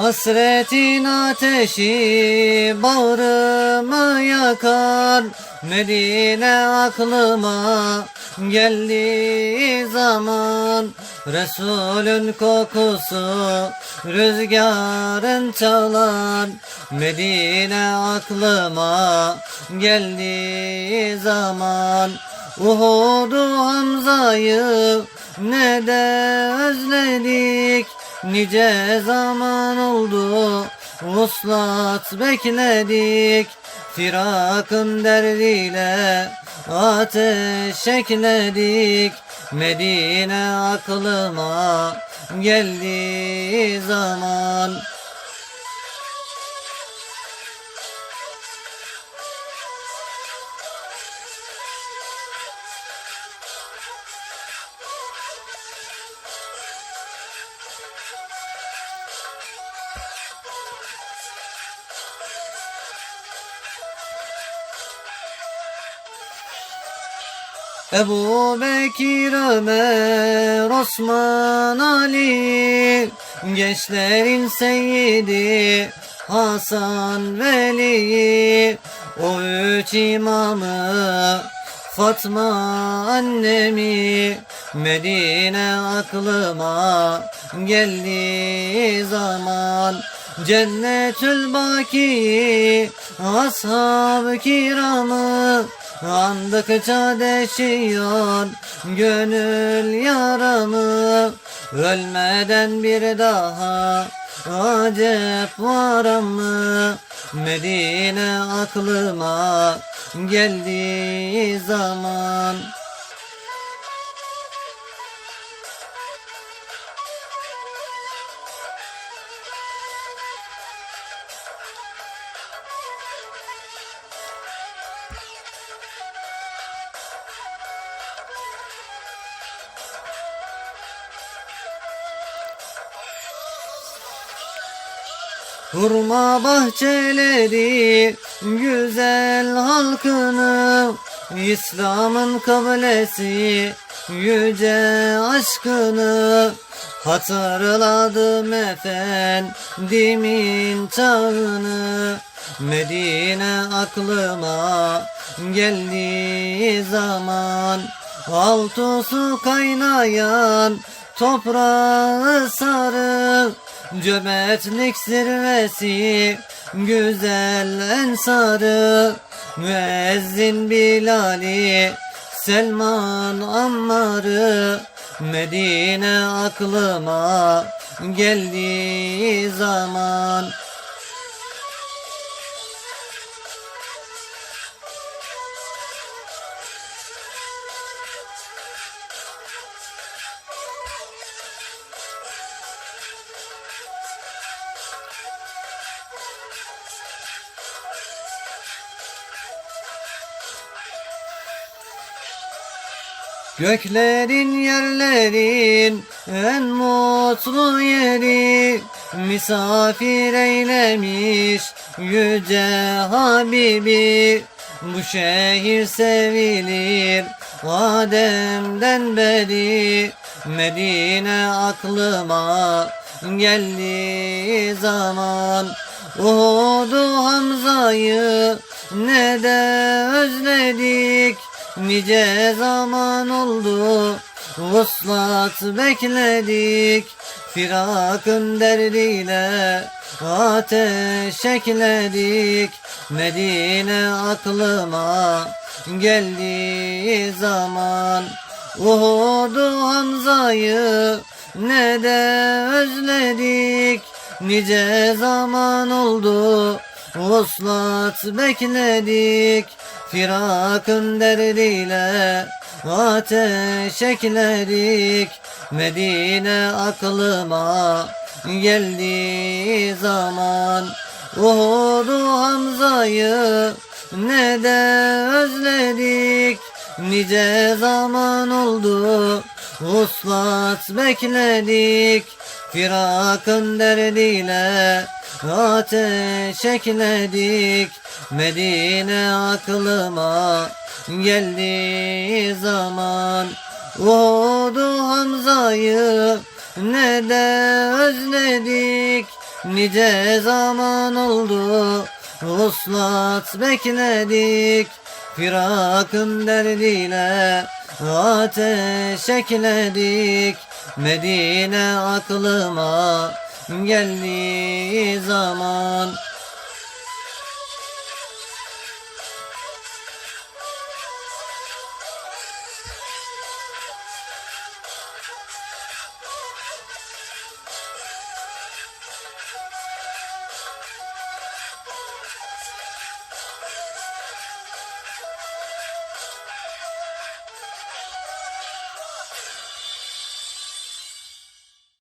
Hasretin ateşi bağrımı yakar Medine aklıma geldiği zaman. Resulün kokusu rüzgarın çalar Medine aklıma geldiği zaman. Uhud'u Hamza'yı ne de özledik Nice zaman oldu Vuslat bekledik. Firakın derdiyle Ateş ekledik. Medine aklıma Geldiği zaman Ebu Bekir, Ömer, Osman, Ali Gençlerin seyyidi Hasan, Veli O üç imamı Fatma annemi Medine aklıma geldiği zaman. Cennetül Baki Ashab-ı kiramı Andıkça deşiyor gönül yaramı. Ölmeden bir daha acep var mı Medine aklıma geldiği zaman Hurma bahçeleri güzel halkını İslam'ın kabilesi yüce aşkını Hatırladım efendimin çağını. Medine aklıma geldiği zaman Altı su kaynayan toprağı sarı Cömertlik zirvesi güzel ensarı Müezzin Bilali Selman Ammar'ı Medine aklıma geldiği zaman Göklerin yerlerin en mutlu yeri. Misafir eylemiş yüce Habibi. Bu şehir sevilir Adem'den beri. Medine aklıma geldiği zaman Uhud'u Hamza'yı ne de özledik Nice zaman oldu Vuslat bekledik. Firakın derdiyle Ateş ekledik. Medine aklıma Geldiği zaman Uhud'u Hamza'yı Ne de özledik. Nice zaman oldu Vuslat bekledik Firakın derdiyle ateş ekledik Medine aklıma geldiği zaman. Uhud'u Hamza'yı ne de özledik? Nice zaman oldu Vuslat bekledik. Firakın derdiyle ateş ekledik Medine aklıma geldiği zaman. Uhud'u Hamza'yı ne de özledik. Nice zaman oldu Uslat bekledik. Firakın derdiyle Ateş ekledik Medine aklıma Geldiği zaman